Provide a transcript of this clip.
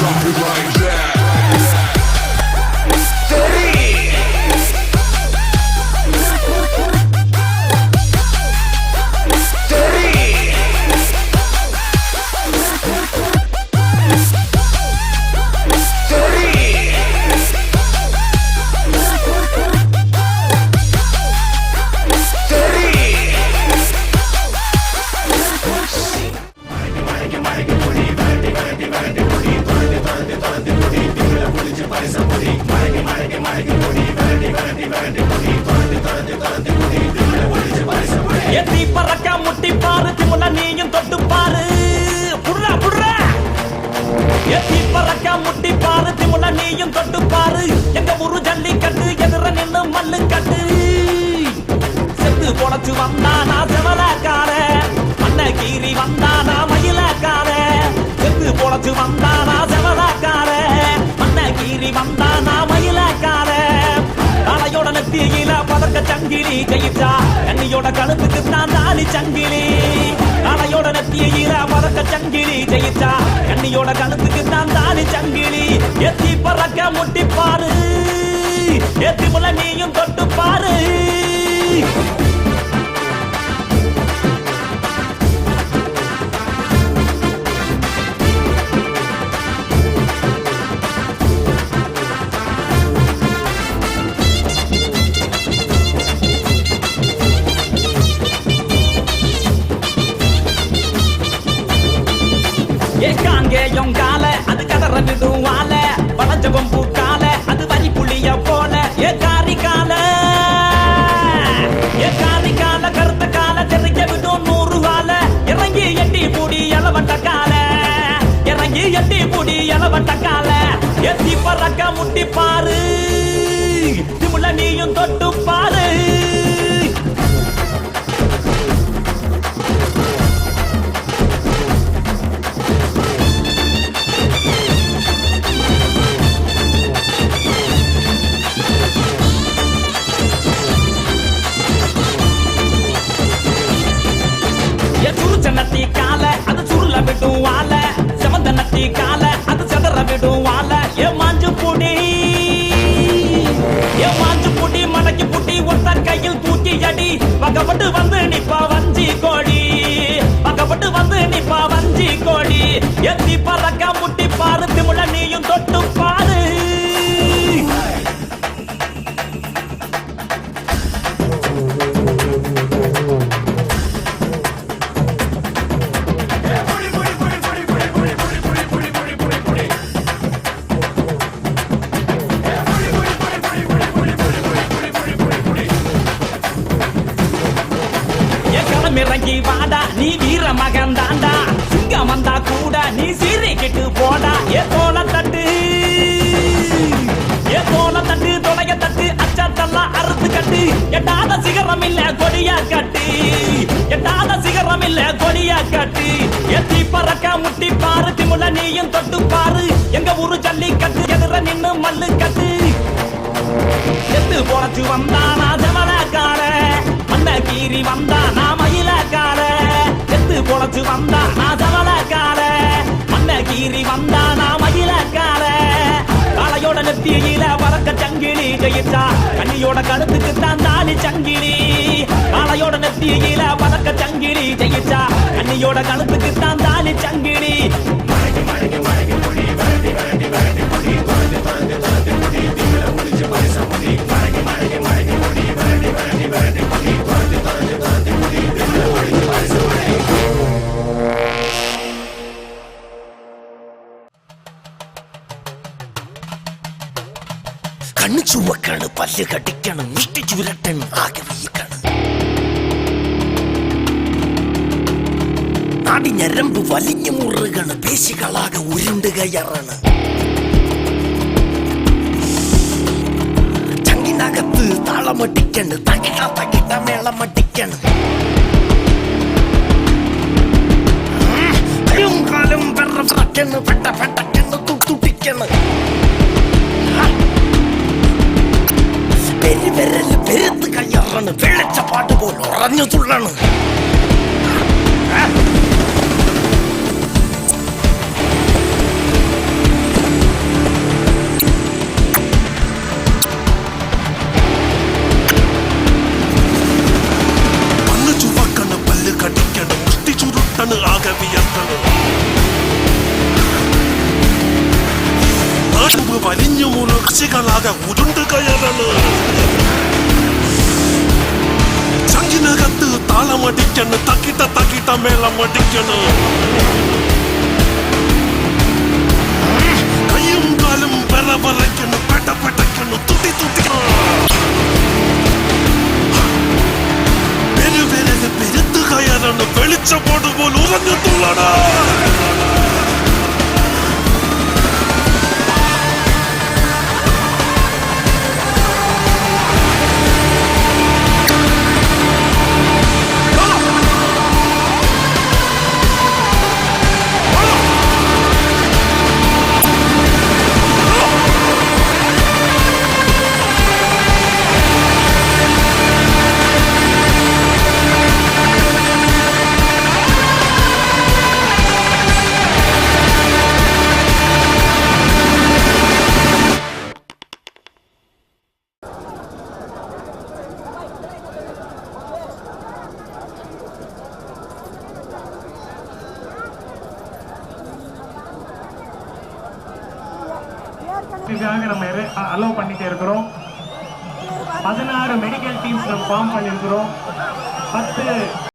Drop it like பறக்க முட்டி பாரு திமுல நீயும் தொட்டு பாரு எங்க ஊரு ஜல்லிக்கட்டு எதிர நின்னு மல்லு கட்டு செத்து பொழைச்சு வந்தா தலையோட பதக்க சங்கிலி கையிட்டா. கண்ணியோட கழுத்துக்கு நான் தாலி சங்கிலி. அலையோட நெத்தியில பதக்க சங்கிலி ஜெயிச்சா. கண்ணியோட கழுத்துக்கு நான் தாலி சங்கிலி. எத்தி பறக்க முட்டி பாரு எத்தி முள்ள நீயும் தொட்டு பாரு ஏக்காங்கேயம் கால அது கதற விடுவால வளஞ்சவம் பூக்கால அது வரி புளிய போல. ஏ காரி கால ஏ காரி கால கருத்த கால தெரிக்க விடும் நூறு வால. இறங்கி எட்டி பூடி எலவட்ட கால இறங்கி எட்டி பூடி எலவட்ட கால. எத்தி பறக்க முட்டி பாரு திமுல நீயும் தொட்டு பக்கப்பட்டு வந்து நிப்பா வஞ்சி கோடி பக்கப்பட்டு வந்து நிப்பா வஞ்சி கோடி எத்தி பறக்க முட்டி பாரு திமுல வந்தா கூட நீ சீறிக்கிட்டு போடா. ஏ தோல தட்டு. ஏ தோல தட்டு தொலைய தட்டு அச்சாத்தெல்லாம் அறுத்து கட்டு. எட்டாத சிகரம் இல்ல கொடியா கட்டி. எட்டாத சிகரம் இல்ல கொடியா கட்டி. எத்தி பறக்க முட்டி பாரு திமுல நீயும் தொட்டு பாரு. எங்க ஊரு ஜல்லிக்கட்டு எதிர நின்னு மல்லு கட்டு எத்து பொழைச்சு வந்தானா மண்ண வந்தானா மயிலக்கார காளையோட நெத்தியில பறக்க சங்கிலி ஜெயிச்சா. கண்ணியோட கருத்துக்கு தான் தாலி சங்கிலி. காளையோட நெத்தியில பறக்க சங்கிலி ஜெயிச்சா. கண்ணியோட கழுத்துக்கு தான் தாலி சங்கிலி. കണ്ണു ചുവക്കാണ് പല്ല് കടിക്കണം മുഷ്ടി ചുരട്ടൻ ആകെ വീക്കണം നാടി ഞരമ്പ് വലിഞ്ഞു മുറുകണ് പേശികളാകെ ഉരുണ്ട് കയറാണ് ചങ്കിനകത്ത് താളമട്ടിക്കണ് തകിട തകിട മേളമട്ടിക്കണ് കാലും പെട്ട പെട്ടക്കണ് തുട്ടുട്ടിക്കണ് തുള്ളാണ്. തെളിച്ച പാട്ട് പോൽ ഉറഞ്ഞു തുള്ളാണ്. ആകെ വിയർത്തത് നാട്ടുമ്പ് വലിഞ്ഞു മുറിച്ചുകളാകെ ഉരുണ്ട് കയറണ്. தாளம் அடிக்கணு தக்கிட்ட தக்கிட்ட மேலம் அடிக்கணும் கையும் காலும் பெற வரைக்கணும் பெட்ட பெட்டக்கணும் துட்டி துட்டிக்கணும் பெரு பெருது பெருத்து கயறணும் வெளிச்ச போடு போல் உறங்கு துள்ளடா இதுக்காக நம்ம அலோவ் பண்ணிட்டு இருக்கிறோம். பதினாறு மெடிக்கல் டீம்ஸ் நம்ம ஃபார்ம் பண்ணியிருக்கிறோம். பத்து